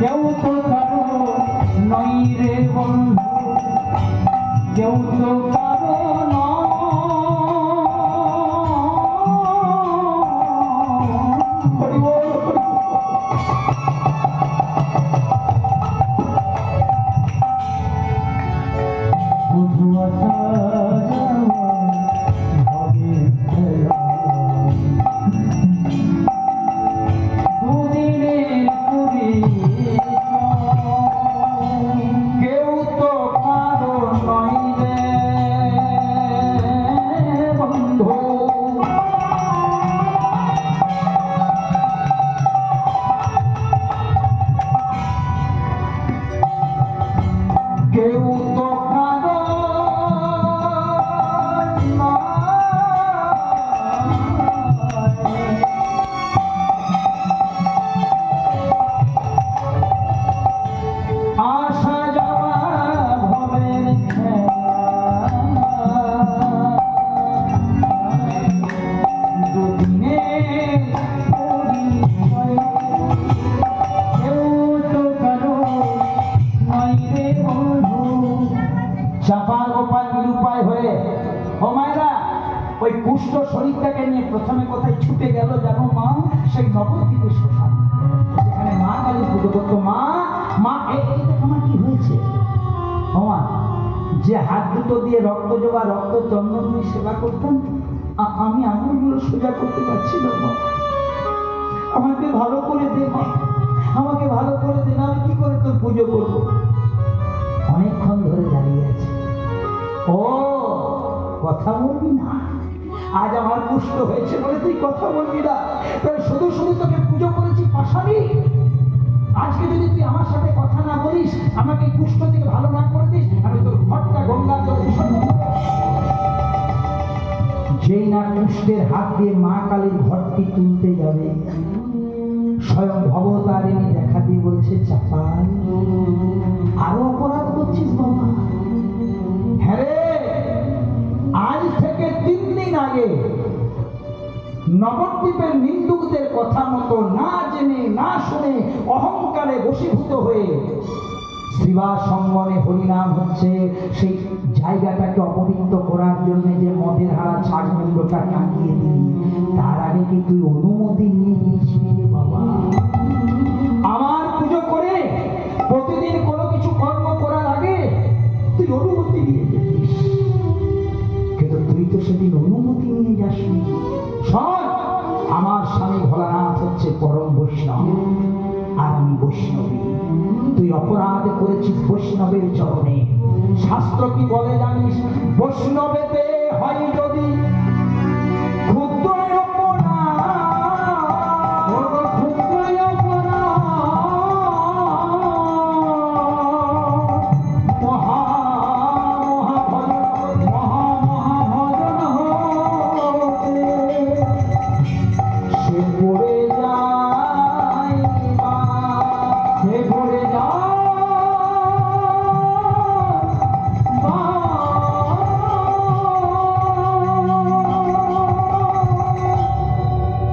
কেউ তো কারও নই রে বন্ধু কেউ তো কারও কেউ চাপা গোপাল নিরুপায় হয়ে, ও মায়েরা, ওই কুষ্ঠ শরীরটাকে নিয়ে প্রথমে কোথায় ছুটে গেল জানো মা? সেই নবদ্বীপের শ্মশান। যেখানে মা কালী পুজো করতো। মা মা এই মা কি হয়েছে? মা, যে হাত দুটো দিয়ে রক্ত জবা রক্ত চন্দন দিয়ে সেবা করতাম আমি আঙুলগুলো সোজা করতে পারছি না। মা আমাকে ভালো করে দে মা। আমাকে ভালো করে দে না আমি কি করে তোর পুজো করব? অনেকক্ষণ ধরে দাঁড়িয়ে আছে। ও, কথা বলবি না? আজ আমার কুষ্ঠ হয়েছে বলে তুই কথা বলবি না। তাহলে শুধু শুধু তোকে পুজো করেছি পাশাবি আজকে যদি তুই আমার সাথে কথা না বলিস, আমাকে কুষ্ঠ থেকে ভালো না করে দিস, আমি তোর ঘরটা বিসর্জন দেব। যেই না কুষ্ঠের হাত দিয়ে মা কালীর ঘরটি তুলতে যাবে, স্বয়ং ভবতারিণী দেখা দিয়ে বলছে চাপাল আরও অপরাধ করছিস বাবা হ্যাঁ আজ থেকে তিন দিন আগে নবদ্বীপের নিন্দুকদের কথা মতো না জেনে, না শুনে অহংকারে বশীভূত হয়ে শিবা সঙ্গমে হরিনাম হচ্ছে, সেই জায়গাটাকে অপবিত্র করার জন্য যে মদের হারা ছাগ মুন্ডটা টাঙিয়ে দিলি, তার আগে কি তুই অনুমতি নিয়ে বাবা? তুই অনুমতি নিয়ে কিন্তু তুই তো সেদিন অনুমতি নিয়ে যাসনি। শোন, আমার স্বামী ভোলানাথ হচ্ছে পরম বৈষ্ণব, আর আমি বৈষ্ণবী। তুই অপরাধ করেছিস বৈষ্ণবের চরণে। শাস্ত্র কি বলে জানিস? বৈষ্ণবেতে হয় যদি